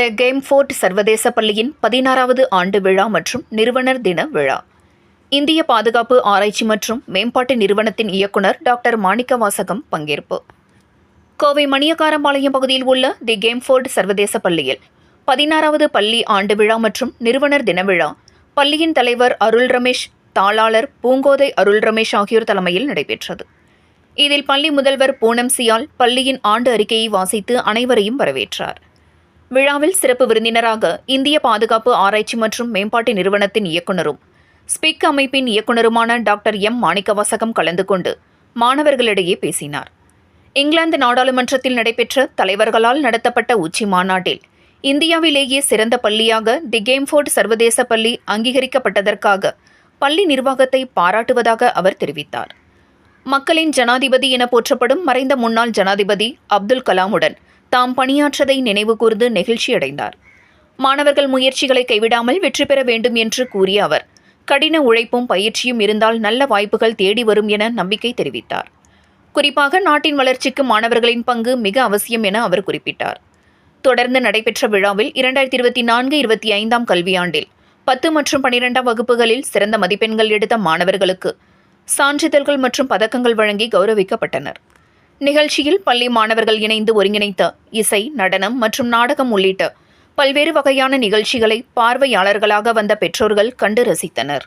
The game fort சர்வதேச பள்ளியின் பதினாறாவது ஆண்டு விழா மற்றும் நிறுவனர் தின விழா. இந்திய பாதுகாப்பு ஆராய்ச்சி மற்றும் மேம்பாட்டு நிறுவனத்தின் இயக்குனர் டாக்டர் மாணிக்கவாசகம் பங்கேற்பு. கோவை மணியக்காரம்பாளையம் பகுதியில் உள்ள தி கேம்ஃபோர்ட் சர்வதேச பள்ளியில் பதினாறாவது பள்ளி ஆண்டு விழா மற்றும் நிறுவனர் தின விழா. பள்ளியின் தலைவர் அருள் ரமேஷ் தாளாளர் பூங்கோதை அருள் ரமேஷ் ஆகியோர் தலைமையில் நடைபெற்றது. இதில் பள்ளி முதல்வர் பூனம் சியால் பள்ளியின் ஆண்டு அறிக்கையை வாசித்து அனைவரையும் வரவேற்றார். விழாவில் சிறப்பு விருந்தினராக இந்திய பாதுகாப்பு ஆராய்ச்சி மற்றும் மேம்பாட்டு நிறுவனத்தின் இயக்குனரும் ஸ்பிக் அமைப்பின் இயக்குனருமான டாக்டர் எம். மாணிக்கவாசகம் கலந்து கொண்டு மாணவர்களிடையே பேசினார். இங்கிலாந்து நாடாளுமன்றத்தில் நடைபெற்ற தலைவர்களால் நடத்தப்பட்ட உச்சி மாநாட்டில் இந்தியாவிலேயே சிறந்த பள்ளியாக தி கேம்ஃபோர்ட் சர்வதேச பள்ளி அங்கீகரிக்கப்பட்டதற்காக பள்ளி நிர்வாகத்தை பாராட்டுவதாக அவர் தெரிவித்தார். மக்களின் ஜனாதிபதி என போற்றப்படும் மறைந்த முன்னாள் ஜனாதிபதி அப்துல் கலாமுடன் தாம் பணியாற்றதை நினைவுகூர்ந்து நெகிழ்ச்சியடைந்தார். மாணவர்கள் முயற்சிகளை கைவிடாமல் வெற்றி பெற வேண்டும் என்று கூறிய அவர் கடின உழைப்பும் பயிற்சியும் இருந்தால் நல்ல வாய்ப்புகள் தேடி வரும் என நம்பிக்கை தெரிவித்தார். குறிப்பாக நாட்டின் வளர்ச்சிக்கு மாணவர்களின் பங்கு மிக அவசியம் என அவர் குறிப்பிட்டார். தொடர்ந்து நடைபெற்ற விழாவில் இரண்டாயிரத்தி இருபத்தி நான்கு இருபத்தி ஐந்தாம் கல்வியாண்டில் பத்து மற்றும் பனிரெண்டாம் வகுப்புகளில் சிறந்த மதிப்பெண்கள் எடுத்த மாணவர்களுக்கு சான்றிதழ்கள் மற்றும் பதக்கங்கள் வழங்கி கௌரவிக்கப்பட்டனர். நிகழ்ச்சியில் பள்ளி மாணவர்கள் இணைந்து ஒருங்கிணைத்த இசை நடனம் மற்றும் நாடகம் உள்ளிட்ட பல்வேறு வகையான நிகழ்ச்சிகளை பார்வையாளர்களாக வந்த பெற்றோர்கள் கண்டு ரசித்தனர்.